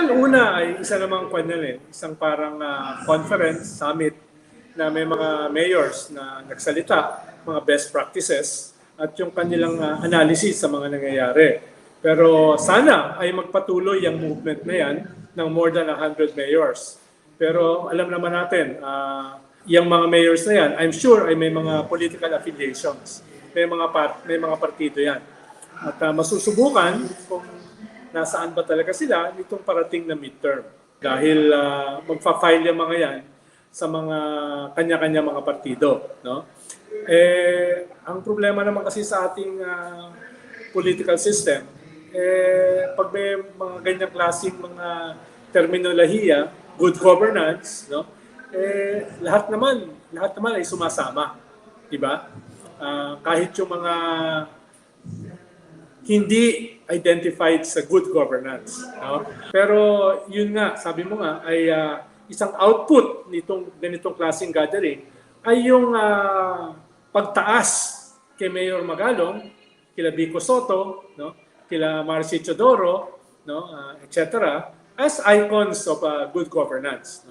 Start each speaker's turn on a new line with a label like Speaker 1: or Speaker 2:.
Speaker 1: Well, una ay isa namang kwan yan eh, isang parang ah, conference, summit, na may mga mayors na nagsalita, mga best practices, at yung kanilang ah, analysis sa mga nangyayari. Pero sana ay magpatuloy yung movement na yan ng more than 100 mayors. Pero alam naman natin, ah, yung mga mayors na yan, I'm sure ay may mga political affiliations. May mga part, may mga partido yan. At ah, masusubukan kung nasaan ba talaga sila nitong parating na midterm. Dahil ah, magfa-file yung mga yan sa mga kanya-kanya mga partido. No? Eh, ang problema naman kasi sa ating ah, political system, eh, pag may mga ganyang klaseng mga terminolohiya, good governance, no? eh, lahat naman, lahat naman ay sumasama. Di ba? Ah, kahit yung mga hindi identified sa good governance. No? Pero yun nga, sabi mo nga, ay ah, isang output nitong ganitong klaseng gathering ay yung ah, pagtaas kay Mayor Magalong, kila Vico Soto, no? kila Marcy Chodoro, no? ah, etc. as icons of ah, good governance. no?